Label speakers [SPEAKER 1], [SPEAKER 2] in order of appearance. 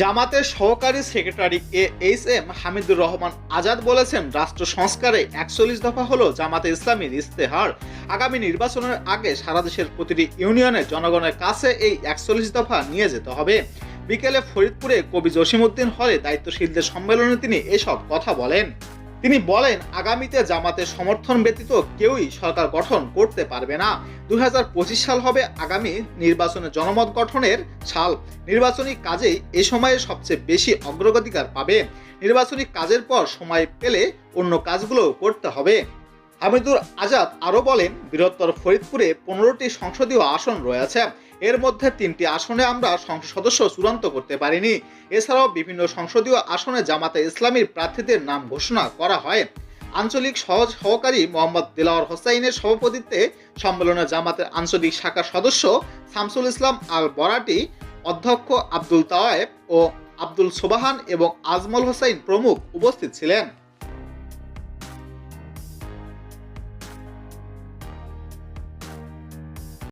[SPEAKER 1] জামাতের সহকারী secretary A H M Hamidur Rahman Azad বলেছেন, রাষ্ট্র সংস্কারে একচল্লিশ দফা হল জামাতে ইসলামীর ইস্তেহার আগামী নির্বাচনের আগে সারা দেশের প্রতিটি ইউনিয়নে জনগণের কাছে এই একচল্লিশ দফা নিয়ে যেতে হবে। বিকেলে ফরিদপুরে কবি জসিমউদ্দিন হলে দায়িত্বশীলদের সম্মেলনে তিনি এসব কথা বলেন। তিনি বলেন, আগামীতে জামাতের সমর্থন ব্যতীত কেউই সরকার গঠন করতে পারবে না। দুই হাজার পঁচিশ সাল হবে আগামী নির্বাচনে জনমত গঠনের সাল। নির্বাচনী কাজেই এ সময়ে সবচেয়ে বেশি অগ্রগতিকার পাবে। নির্বাচনী কাজের পর সময় পেলে অন্য কাজগুলো করতে হবে। হামিদুর আজাদ আরও বলেন, বৃহত্তর ফরিদপুরে পনেরোটি সংসদীয় আসন রয়েছে। এর মধ্যে তিনটি আসনে আমরা সংসদ সদস্য চূড়ান্ত করতে পারিনি। এছাড়াও বিভিন্ন সংসদীয় আসনে জামাতে ইসলামীর প্রার্থীদের নাম ঘোষণা করা হয়। আঞ্চলিক সহজ সহকারী মোহাম্মদ দিলাওয়ার হোসাইনের সভাপতিত্বে সম্মেলনে জামাতের আঞ্চলিক শাখার সদস্য শামসুল ইসলাম আল বরাটি অধ্যক্ষ আব্দুল তাওয়েব ও আব্দুল সোবাহান এবং আজমল হোসাইন প্রমুখ উপস্থিত ছিলেন।